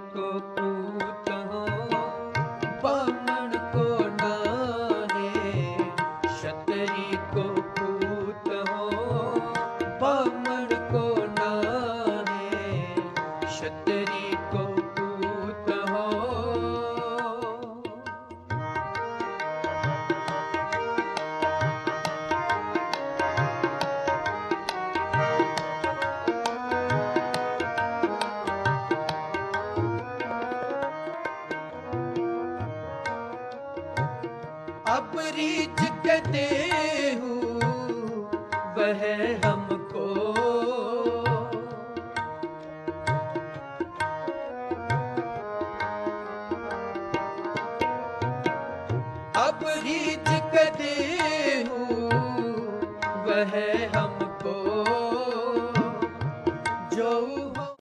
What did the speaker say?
ਇੱਕ ਤੂੰ अपरी कहते हूँ वह हमको अपरी कहते हूँ वह